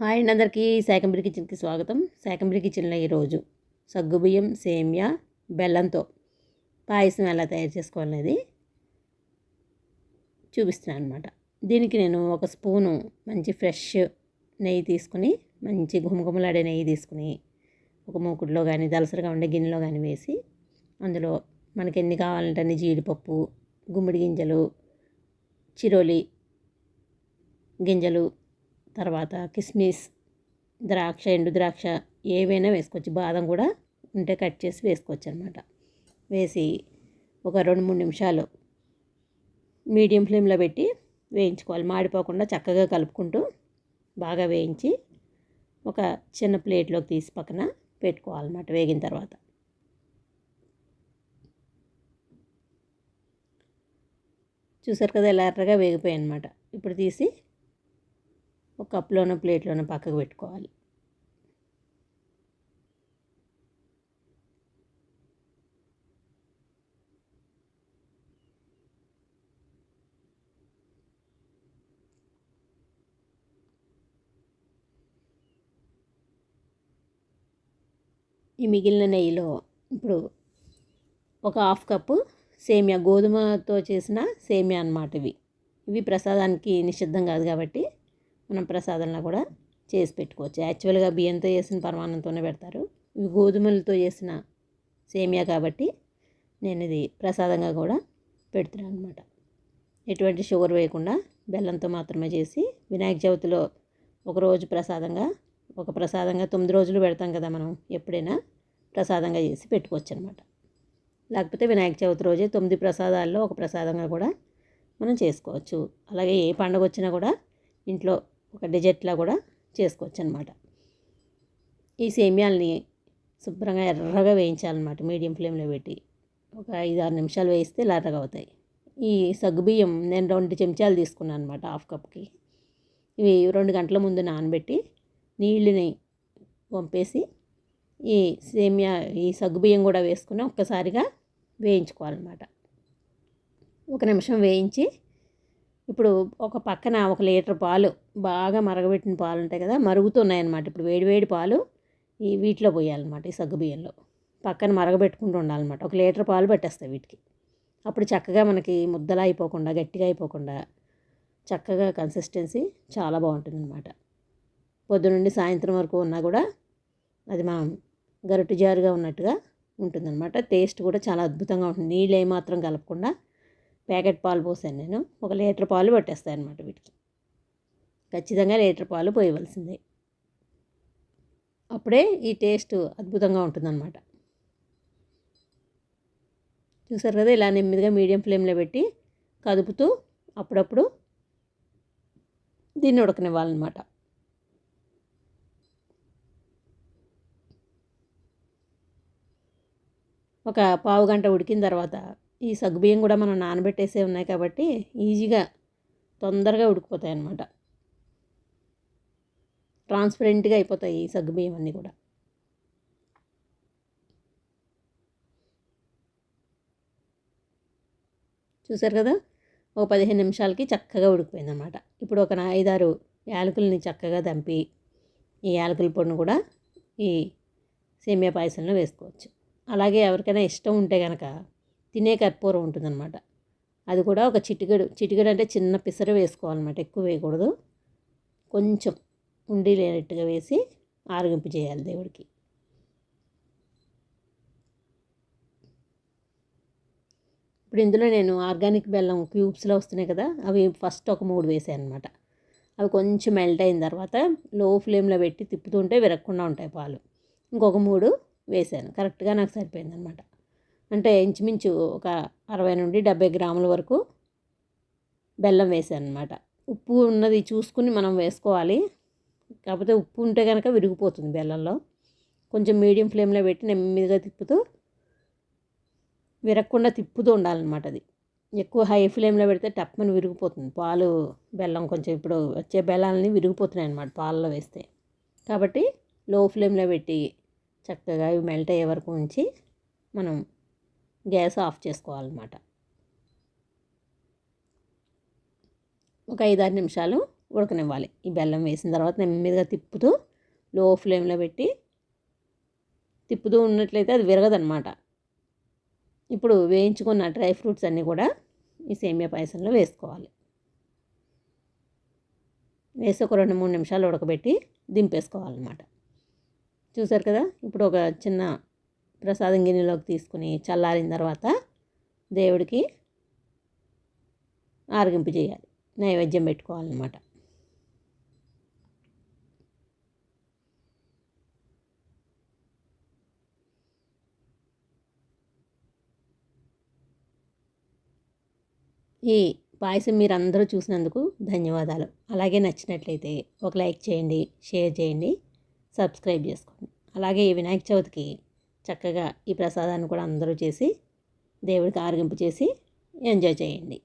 Hi అండి అందరికీ. శాకంబరి కిచెన్కి స్వాగతం. శాకంబరి కిచెన్లో ఈరోజు సగ్గుబియ్యం సేమియా బెల్లంతో పాయసం ఎలా తయారు చేసుకోవాలనేది చూపిస్తున్నాను అనమాట దీనికి నేను ఒక స్పూను మంచి ఫ్రెష్ నెయ్యి తీసుకుని మంచి గుమగుమలాడే నెయ్యి తీసుకుని ఒక మూకుడులో కానీ దలసరిగా ఉండే గిన్నెలో కానీ వేసి అందులో మనకి ఎన్ని కావాలంటే అన్ని జీడిపప్పు గుమ్మడి గింజలు చిరోలి గింజలు తర్వాత కిస్మిస్ ద్రాక్ష ఎండు ద్రాక్ష ఏవైనా వేసుకోవచ్చు. బాదం కూడా ఉంటే కట్ చేసి వేసుకోవచ్చు అనమాట వేసి ఒక రెండు మూడు నిమిషాలు మీడియం ఫ్లేమ్లో పెట్టి వేయించుకోవాలి. మాడిపోకుండా చక్కగా కలుపుకుంటూ బాగా వేయించి ఒక చిన్న ప్లేట్లోకి తీసి పక్కన పెట్టుకోవాలన్నమాట వేగిన తర్వాత. చూసారు కదా ఎలా ఎర్రగా వేగిపోయాయి అనమాట ఇప్పుడు తీసి ఒక కప్లోనో ప్లేట్లోనో పక్కకు పెట్టుకోవాలి. ఈ మిగిలిన నెయ్యిలో ఇప్పుడు ఒక హాఫ్ కప్పు సేమియా గోధుమతో చేసిన సేమియా అనమాట ఇవి. ఇవి ప్రసాదానికి నిషిద్ధం కాదు కాబట్టి మనం ప్రసాదంలో కూడా చేసి పెట్టుకోవచ్చు. యాక్చువల్గా బియ్యంతో చేసిన పరమాన్నంతోనే పెడతారు. ఇవి గోధుమలతో చేసిన సేమియా కాబట్టి నేను ఇది ప్రసాదంగా కూడా పెడుతున్నాను అనమాట ఎటువంటి షుగర్ వేయకుండా బెల్లంతో మాత్రమే చేసి వినాయక చవితిలో ఒకరోజు ప్రసాదంగా ఒక ప్రసాదంగా తొమ్మిది రోజులు పెడతాం కదా మనం ఎప్పుడైనా ప్రసాదంగా చేసి పెట్టుకోవచ్చు అనమాట లేకపోతే వినాయక చవితి రోజే తొమ్మిది ప్రసాదాల్లో ఒక ప్రసాదంగా కూడా మనం చేసుకోవచ్చు. అలాగే ఏ పండుగ వచ్చినా కూడా ఇంట్లో ఒక డిజర్ట్లా కూడా చేసుకోవచ్చు అనమాట ఈ సేమియాలని శుభ్రంగా ఎర్రగా వేయించాలన్నమాట. మీడియం ఫ్లేమ్లో పెట్టి ఒక ఐదు ఆరు నిమిషాలు వేయిస్తే ఎర్రగా అవుతాయి. ఈ సగ్గుబియ్యం నేను రెండు చెంచాలు తీసుకున్నాను అనమాట హాఫ్ కప్కి. ఇవి రెండు గంటల ముందు నానబెట్టి నీళ్ళని పంపేసి ఈ సేమియా ఈ సగ్గుబియ్యం కూడా వేసుకుని ఒక్కసారిగా వేయించుకోవాలన్నమాట. ఒక నిమిషం వేయించి ఇప్పుడు ఒక పక్కన ఒక లీటర్ పాలు బాగా మరగబెట్టిన పాలు ఉంటాయి కదా మరుగుతున్నాయి అన్నమాట ఇప్పుడు వేడివేడి పాలు ఈ వీటిలో పోయాలన్నమాట ఈ సగ్గుబియ్యంలో పక్కన మరగబెట్టుకుంటూ ఉండాలన్నమాట. ఒక లీటర్ పాలు పెట్టేస్తాయి వీటికి. అప్పుడు చక్కగా మనకి ముద్దలా అయిపోకుండా గట్టిగా అయిపోకుండా చక్కగా కన్సిస్టెన్సీ చాలా బాగుంటుంది అనమాట పొద్దునుండి సాయంత్రం వరకు ఉన్నా కూడా అది మనం గరుటు జారుగా ఉన్నట్టుగా ఉంటుందన్నమాట. టేస్ట్ కూడా చాలా అద్భుతంగా ఉంటుంది. నీళ్ళు ఏమాత్రం కలపకుండా ప్యాకెట్ పాలు పోసాను నేను. ఒక లీటర్ పాలు పట్టేస్తాయి అనమాట వీటికి. ఖచ్చితంగా లీటర్ పాలు పోయవలసిందే. అప్పుడే ఈ టేస్ట్ అద్భుతంగా ఉంటుందన్నమాట. చూసారు కదా ఇలా నెమ్మదిగా మీడియం ఫ్లేమ్లో పెట్టి కదుపుతూ అప్పుడప్పుడు దీన్ని ఉడకనివ్వాలన్నమాట. ఒక పావు గంట ఉడికిన తర్వాత ఈ సగ్గుబియ్యం కూడా మనం నానబెట్టేసే ఉన్నాయి కాబట్టి ఈజీగా తొందరగా ఉడికిపోతాయి అన్నమాట ట్రాన్స్పరెంట్గా అయిపోతాయి ఈ సగ్గుబియ్యం అన్నీ కూడా. చూసారు కదా? ఒక పదిహేను నిమిషాలకి చక్కగా ఉడికిపోయింది అనమాట ఇప్పుడు ఒక ఐదారు యాలకుల్ని చక్కగా దంపి ఈ యాలకుల పొడిని కూడా ఈ సేమియా పాయసంలో వేసుకోవచ్చు. అలాగే ఎవరికైనా ఇష్టం ఉంటే కనుక తినే కర్పూరం ఉంటుందన్నమాట. అది కూడా ఒక చిటికెడు చిటికెడు అంటే చిన్న పిసర వేసుకోవాలన్నమాట. ఎక్కువ వేయకూడదు. కొంచెం ఉండి లేనట్టుగా వేసి ఆరగింపు చేయాలి దేవుడికి. ఇప్పుడు ఇందులో నేను ఆర్గానిక్ బెల్లం క్యూబ్స్లో వస్తున్నాయి కదా అవి ఫస్ట్ ఒక మూడు వేసాను అనమాట అవి కొంచెం మెల్ట్ అయిన తర్వాత లో ఫ్లేమ్లో పెట్టి తిప్పుతుంటే విరగకుండా ఉంటాయి పాలు. ఇంకొక మూడు వేసాను. కరెక్ట్గా నాకు సరిపోయింది అనమాట అంటే ఇంచుమించు ఒక అరవై నుండి డెబ్బై గ్రాముల వరకు బెల్లం వేసాను అనమాట ఉప్పు ఉన్నది చూసుకుని మనం వేసుకోవాలి. కాకపోతే ఉప్పు ఉంటే కనుక విరిగిపోతుంది బెల్లంలో. కొంచెం మీడియం ఫ్లేమ్లో పెట్టి నెమ్మదిగా తిప్పుతూ విరగకుండా తిప్పుతూ ఉండాలన్నమాట అది. ఎక్కువ హై ఫ్లేమ్లో పెడితే టప్పని విరిగిపోతుంది. పాలు బెల్లం కొంచెం ఇప్పుడు వచ్చే బెల్లాలని విరిగిపోతున్నాయి అన్నమాట పాలలో వేస్తే. కాబట్టి లో ఫ్లేమ్లో పెట్టి చక్కగా ఇవి మెల్ట్ అయ్యే వరకు ఉంచి మనం గ్యాస్ ఆఫ్ చేసుకోవాలన్నమాట. ఒక ఐదారు నిమిషాలు ఉడకనివ్వాలి. ఈ బెల్లం వేసిన తర్వాత నెమ్మదిగా తిప్పుతూ లో ఫ్లేమ్లో పెట్టి తిప్పుతూ ఉన్నట్లయితే అది విరగదనమాట ఇప్పుడు వేయించుకున్న డ్రై ఫ్రూట్స్ అన్నీ కూడా ఈ సేమియా పాయసంలో వేసుకోవాలి. వేసి ఒక రెండు మూడు నిమిషాలు ఉడకబెట్టి దింపేసుకోవాలన్నమాట. చూసారు కదా? ఇప్పుడు ఒక చిన్న ప్రసాదం గిన్నెలోకి తీసుకుని చల్లారిన తర్వాత దేవుడికి ఆరగింపు చేయాలి. నైవేద్యం పెట్టుకోవాలన్నమాట. ఈ పాయసం మీరు అందరూ చూసినందుకు ధన్యవాదాలు. అలాగే నచ్చినట్లయితే ఒక లైక్ చేయండి షేర్ చేయండి సబ్స్క్రైబ్ చేసుకోండి. అలాగే ఈ వినాయక చవితికి చక్కగా ఈ ప్రసాదాన్ని కూడా అందరూ చేసి దేవుడికి ఆరగింపు చేసి ఎంజాయ్ చేయండి.